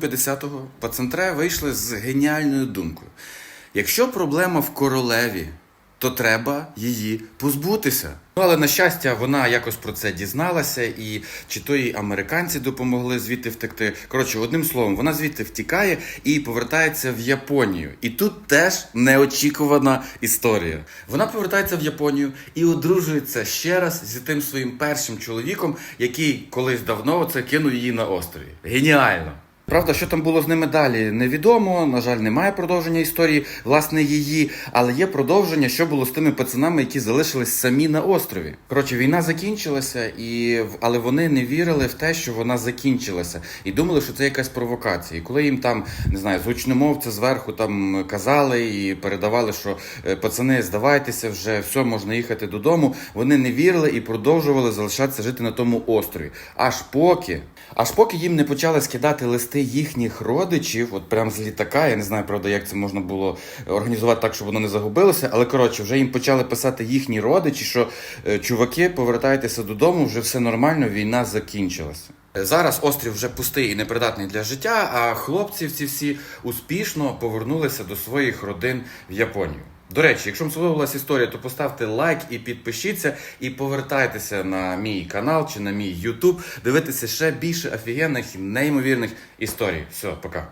50-го пацантре вийшли з геніальною думкою. Якщо проблема в королеві, то треба її позбутися. Ну, але на щастя, вона якось про це дізналася, і чи то їй американці допомогли звідти втекти. Коротше, одним словом, вона звідти втікає і повертається в Японію. І тут теж неочікувана історія. Вона повертається в Японію і одружується ще раз зі тим своїм першим чоловіком, який колись давно це кинув її на острові. Геніально! Правда, що там було з ними далі, невідомо. На жаль, немає продовження історії, власне, її, але є продовження, що було з тими пацанами, які залишились самі на острові. Коротше, війна закінчилася, і але вони не вірили в те, що вона закінчилася, і думали, що це якась провокація. І коли їм там не знаю, звучномовця зверху там казали і передавали, що е, пацани, здавайтеся, вже все можна їхати додому. Вони не вірили і продовжували залишатися жити на тому острові. Аж поки, аж поки їм не почали скидати листи їхніх родичів, от прям з літака. Я не знаю, правда, як це можна було організувати так, щоб воно не загубилося. Але коротше, вже їм почали писати їхні родичі, що е, чуваки, повертайтеся додому, вже все нормально, війна закінчилася. Зараз острів вже пустий і непридатний для життя, а хлопці ці всі успішно повернулися до своїх родин в Японію. До речі, якщо вам сподобалась історія, то поставте лайк і підпишіться, і повертайтеся на мій канал чи на мій Ютуб, дивитися ще більше офігенних і неймовірних історій. Все, пока.